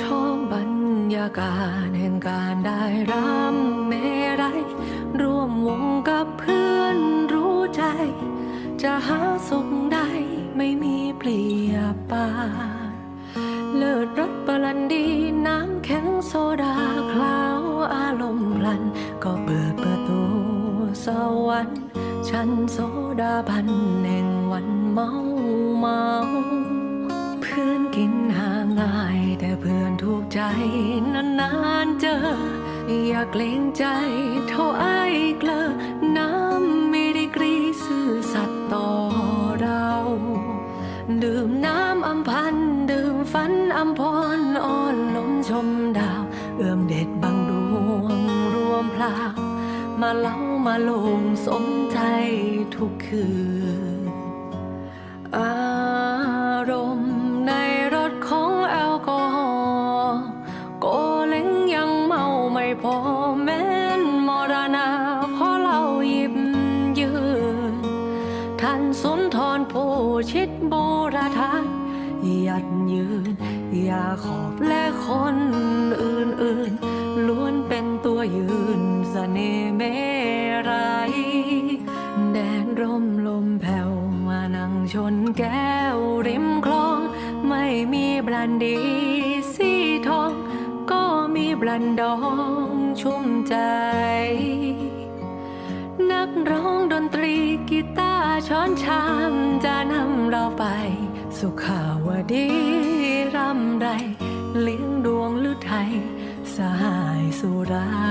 ชอบบรรยากาศแห่งการได้รำเมรัยร่วมวงกับเพื่อนรู้ใจ จะหาสุขใดไม่มีเปรียบปาเลิศรสบรันดีน้ำแข็งโซดาคลาวอารมณ์พลัน ก็เปิดประตูสวรรค์ชั้นโซดาบันแห่งวันเมาายแต่เพื่อนถูกใจนานๆเจอ อยากเกรงใจเท่าไอ้เกลอน้ำไมีดีกรีซื่อสัตย์ต่อเรา ดื่มน้ำอำพันดื่มฝันอำพรอ่อนลมชมดาว เอื้อมเด็ดบางดวงรวมพลามาเล่ามาลงสมใจทุกคืน ทรผู้ชิดโบราทานยัดยืน ยาขอบและคนอื่นๆ ล้วนเป็นตัวยืนสเสน่ห์เมรัยแดนร่มลมแผ่วมานั่งชนแก้วริมคลอง ไม่มีบรันดีสีทอง ก็มีบรันดองชุ่มใจ ชามจะนำเราไป สุขาวดีรำไร เลี้ยงดวงหรือไทย สหายสุรา